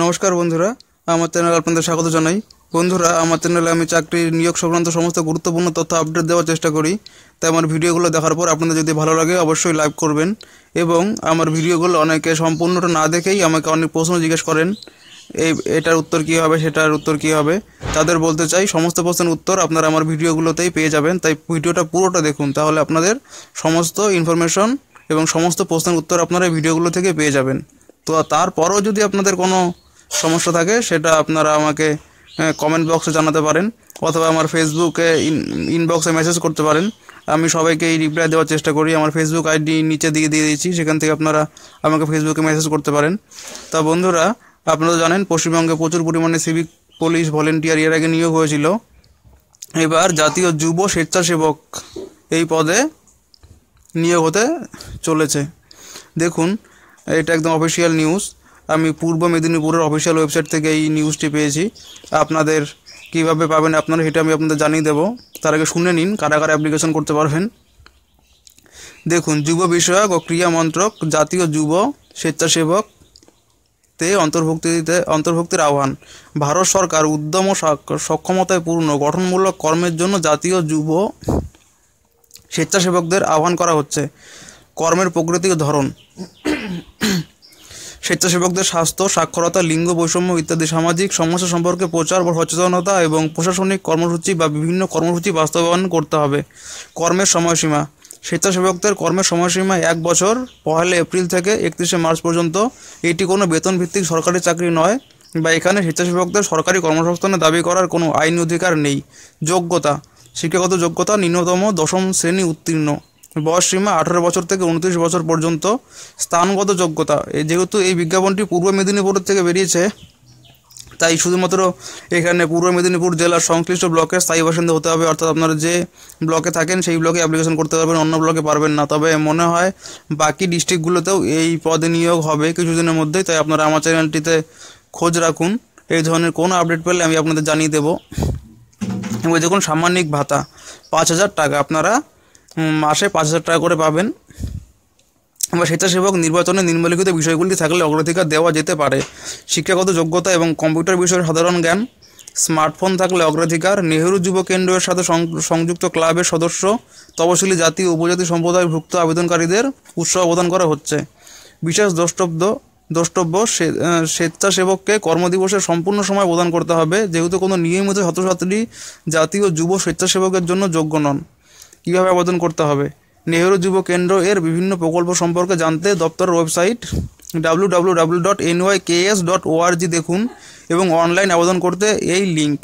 নমস্কার বন্ধুরা, আমার চ্যানেল আপনাদের স্বাগত জানাই। বন্ধুরা, আমার চ্যানেলে আমি চাকরির নিয়োগ সংক্রান্ত সমস্ত গুরুত্বপূর্ণ তথ্য আপডেট দেওয়ার চেষ্টা করি। তাই আমার ভিডিওগুলো দেখার পর আপনাদের যদি ভালো লাগে, অবশ্যই লাইক করবেন এবং আমার ভিডিওগুলো অনেকে সম্পূর্ণটা না দেখেই আমাকে অনেক প্রশ্ন জিজ্ঞেস করেন, এই এটার উত্তর কী হবে, সেটার উত্তর কী হবে? তাদের বলতে চাই, সমস্ত প্রশ্নের উত্তর আপনারা আমার ভিডিওগুলোতেই পেয়ে যাবেন। তাই ভিডিওটা পুরোটা দেখুন, তাহলে আপনাদের সমস্ত ইনফরমেশন এবং সমস্ত প্রশ্নের উত্তর আপনারা ভিডিওগুলো থেকে পেয়ে যাবেন। তো তারপরও যদি আপনাদের কোনো সমস্যা থাকে, সেটা আপনারা আমাকে কমেন্ট বক্সে জানাতে পারেন, অথবা আমার ফেসবুকে ইনবক্সে মেসেজ করতে পারেন। আমি সবাইকে এই রিপ্লাই দেওয়ার চেষ্টা করি। আমার ফেসবুক আইডি নিচে দিয়ে দিয়ে দিয়েছি, সেখান থেকে আপনারা আমাকে ফেসবুকে মেসেজ করতে পারেন। তা বন্ধুরা, আপনারা জানেন, পশ্চিমবঙ্গে প্রচুর পরিমাণে সিভিক পুলিশ ভলেন্টিয়ার এর আগে নিয়োগ হয়েছিল। এবার জাতীয় যুব স্বেচ্ছাসেবক এই পদে নিয়োগ হতে চলেছে। দেখুন এটা একদম অফিসিয়াল নিউজ আমি পূর্ব মেদিনীপুরের অফিসিয়াল ওয়েবসাইট থেকে এই নিউজটি পেয়েছি। আপনাদের কীভাবে পাবেন আপনারা সেটা আমি আপনাদের জানিয়ে দেবো। তার আগে শুনে নিন কারা কারা অ্যাপ্লিকেশন করতে পারবেন। দেখুন, যুব বিষয়ক ও ক্রিয়া মন্ত্রক, জাতীয় যুব স্বেচ্ছাসেবক তে অন্তর্ভুক্তিতে, অন্তর্ভুক্তির আহ্বান। ভারত সরকার উদ্যম ও সক্ষমতায় পূর্ণ, গঠনমূলক কর্মের জন্য জাতীয় যুব স্বেচ্ছাসেবকদের আহ্বান করা হচ্ছে। কর্মের প্রকৃতি ধরন। স্বেচ্ছাসেবকদের স্বাস্থ্য, সাক্ষরতা, লিঙ্গ বৈষম্য ইত্যাদি সামাজিক সমস্যা সম্পর্কে প্রচার বা সচেতনতা এবং প্রশাসনিক কর্মসূচি বা বিভিন্ন কর্মসূচি বাস্তবায়ন করতে হবে। কর্মের সময়সীমা। স্বেচ্ছাসেবকদের কর্মের সময়সীমা এক বছর। পহেলা এপ্রিল থেকে একত্রিশে মার্চ পর্যন্ত। এটি কোনো বেতন ভিত্তিক সরকারি চাকরি নয় বা এখানে স্বেচ্ছাসেবকদের সরকারি কর্মসংস্থানে দাবি করার কোনো আইনি অধিকার নেই। যোগ্যতা। শিক্ষাগত যোগ্যতা ন্যূনতম দশম শ্রেণি উত্তীর্ণ। বয়স সীমা আঠারো বছর থেকে উনত্রিশ বছর পর্যন্ত স্থানগত যোগ্যতা। যেহেতু এই বিজ্ঞাপনটি পূর্ব মেদিনীপুর থেকে বেরিয়েছে, তাই শুধুমাত্র এখানে পূর্ব মেদিনীপুর জেলার সংশ্লিষ্ট ব্লকে স্থায়ী বাসিন্দা হতে হবে। অর্থাৎ আপনারা যে ব্লকে থাকেন, সেই ব্লকে অ্যাপ্লিকেশন করতে পারবেন, অন্য ব্লকে পারবেন না। তবে মনে হয় বাকি ডিস্ট্রিক্টগুলোতেও এই পদে নিয়োগ হবে কিছুদিনের মধ্যেই। তাই আপনারা আমার চ্যানেলটিতে খোঁজ রাখুন। এই ধরনের কোনো আপডেট পেলে আমি আপনাদের জানিয়ে দেবো। এবং দেখুন সাম্মানিক ভাতা পাঁচ হাজার টাকা। আপনারা মাসে পাঁচ হাজার টাকা করে পাবেন। বা স্বেচ্ছাসেবক নির্বাচনে নিম্নলিখিত বিষয়গুলি থাকলে অগ্রাধিকার দেওয়া যেতে পারে। শিক্ষাগত যোগ্যতা এবং কম্পিউটার বিষয়ের সাধারণ জ্ঞান। স্মার্টফোন থাকলে অগ্রাধিকার। নেহেরু যুব কেন্দ্রের সাথে সংযুক্ত ক্লাবের সদস্য। তপশিলি জাতি, উপজাতি সম্প্রদায়ভুক্ত আবেদনকারীদের উৎসাহ প্রদান করা হচ্ছে। বিশেষ দ্রষ্টব্য দ্রষ্টব্য স্বেচ্ছাসেবককে কর্মদিবসের সম্পূর্ণ সময় প্রদান করতে হবে। যেহেতু কোনো নিয়মিত ছাত্রছাত্রী জাতীয় যুব স্বেচ্ছাসেবকের জন্য যোগ্য নন। কীভাবে আবেদন করতে হবে? নেহেরু যুব কেন্দ্র এর বিভিন্ন প্রকল্প সম্পর্কে জানতে দপ্তরের ওয়েবসাইট ডাব্লু ডট ডট দেখুন এবং অনলাইন আবেদন করতে এই লিঙ্ক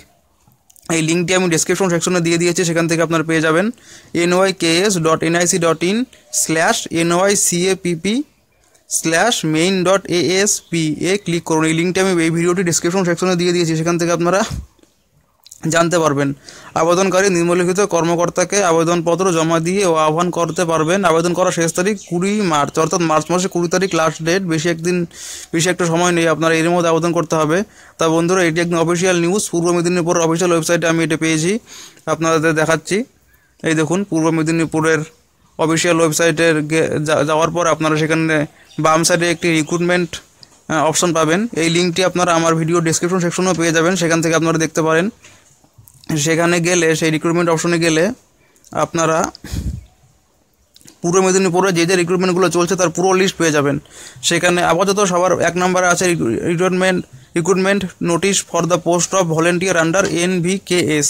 এই লিঙ্কটি আমি ডিসক্রিপশন সেকশনে দিয়ে দিয়েছি, সেখান থেকে আপনারা পেয়ে যাবেন। NY KS dot NIC dot in slash NY CAPP slash main dot ASP A click করুন। এই লিঙ্কটি আমি এই ভিডিওটি ডিসক্রিপশন সেকশনে দিয়ে দিয়েছি, সেখান থেকে আপনারা জানতে পারবেন। আবেদনকারী নিম্নলিখিত কর্মকর্তাকে আবেদনপত্র জমা দিয়ে ও আহ্বান করতে পারবেন। আবেদন করার শেষ তারিখ কুড়ি মার্চ, অর্থাৎ মার্চ মাসে কুড়ি তারিখ লাস্ট ডেট বেশি একদিন, বেশি একটা সময় নেই, আপনারা এর মধ্যে আবেদন করতে হবে। তা বন্ধুরা, এটি একদম অফিসিয়াল নিউজ পূর্ব মেদিনীপুর অফিসিয়াল ওয়েবসাইটে আমি এটা পেয়েছি, আপনাদের দেখাচ্ছি। এই দেখুন, পূর্ব মেদিনীপুরের অফিসিয়াল ওয়েবসাইটের যাওয়ার পর আপনারা সেখানে বাম সাইডে একটি রিক্রুটমেন্ট অপশন পাবেন। এই লিঙ্কটি আপনারা আমার ভিডিও ডিসক্রিপশন সেকশনেও পেয়ে যাবেন। সেখান থেকে আপনারা দেখতে পারেন। সেখানে গেলে, সেই রিক্রুটমেন্ট অপশনে গেলে আপনারা পূর্ব মেদিনীপুরে যে যে রিক্রুটমেন্টগুলো চলছে তার পুরো লিস্ট পেয়ে যাবেন। সেখানে আপাতত সবার এক নম্বরে আছে recruitment recruitment notice for the post of volunteer under N V K S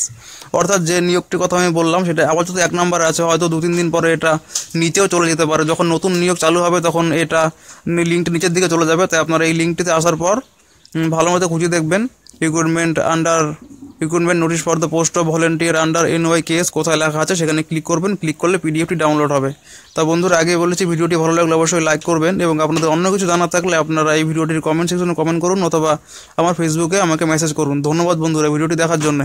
অর্থাৎ যে নিয়োগটির কথা আমি বললাম, সেটা আপাতত এক নম্বরে আছে। হয়তো দু তিন দিন পরে এটা নিচেও চলে যেতে পারে। যখন নতুন নিয়োগ চালু হবে, তখন এটা লিঙ্কটি নিচের দিকে চলে যাবে। তাই আপনারা এই লিঙ্কটিতে আসার পর ভালো মতো খুঁজে দেখবেন recruitment under recruitment notice for the post of volunteer under N Y KS কোথায় লেখা আছে সেখানে ক্লিক করবেন ক্লিক করলে পিডিএফটি ডাউনলোড হবে। তা বন্ধুরা, আগে বলেছি ভিডিওটি ভালো লাগলে অবশ্যই লাইক করবেন এবং আপনাদের অন্য কিছু জানা থাকলে আপনারা এই ভিডিওটির কমেন্ট সেকশনে কমেন্ট করুন অথবা আমার ফেসবুকে আমাকে মেসেজ করুন। ধন্যবাদ বন্ধুরা ভিডিওটি দেখার জন্য।